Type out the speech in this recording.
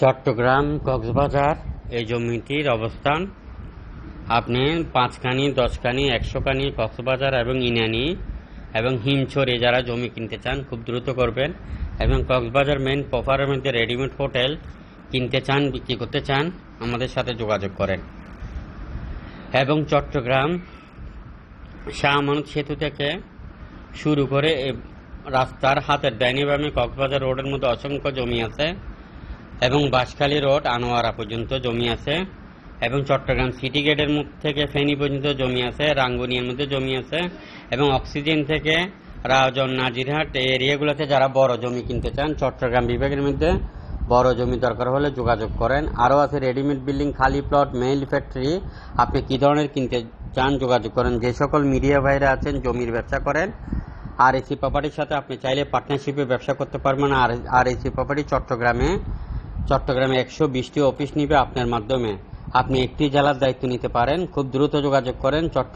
চট্টগ্রাম কক্সবাজার এই জমিটির অবস্থান। আপনি পাঁচখানি, দশখানি, একশোখানি কক্সবাজার এবং ইনানি এবং হিমছড়ে যারা জমি কিনতে চান খুব দ্রুত করবেন এবং কক্সবাজার মেন প্রপারের মধ্যে রেডিমেড হোটেল কিনতে চান, বিক্রি করতে চান, আমাদের সাথে যোগাযোগ করেন। এবং চট্টগ্রাম শাহ আমানত সেতু থেকে শুরু করে রাস্তার হাতের ডাইনি বামে কক্সবাজার রোডের মধ্যে অসংখ্য জমি আছে। এবং বাঁশখালী রোড, আনোয়ারা পর্যন্ত জমি আছে, এবং চট্টগ্রাম সিটি গেটের মুখ থেকে ফেনী পর্যন্ত জমি আছে, রাঙ্গুনিয়ার মধ্যে জমি আছে, এবং অক্সিজেন থেকে রাজন নাজিরহাট এই এরিয়াগুলোতে যারা বড় জমি কিনতে চান, চট্টগ্রাম বিভাগের মধ্যে বড় জমি দরকার হলে যোগাযোগ করেন। আরও আছে রেডিমেড বিল্ডিং, খালি প্লট, মেইল ফ্যাক্টরি। আপনি কী ধরনের কিনতে চান যোগাযোগ করেন। যে সকল মিডিয়া ভাইরা আছেন, জমির ব্যবসা করেন। আর এসি প্রপার্টির সাথে আপনি চাইলে পার্টনারশিপে ব্যবসা করতে পারবেন। আর আর এসি প্রপার্টি চট্টগ্রামে চট্টগ্রামে একশো বিশটি অফিস নিবে আপনার মাধ্যমে। আপনি একটি জেলার দায়িত্ব নিতে পারেন। খুব দ্রুত যোগাযোগ করেন চট্ট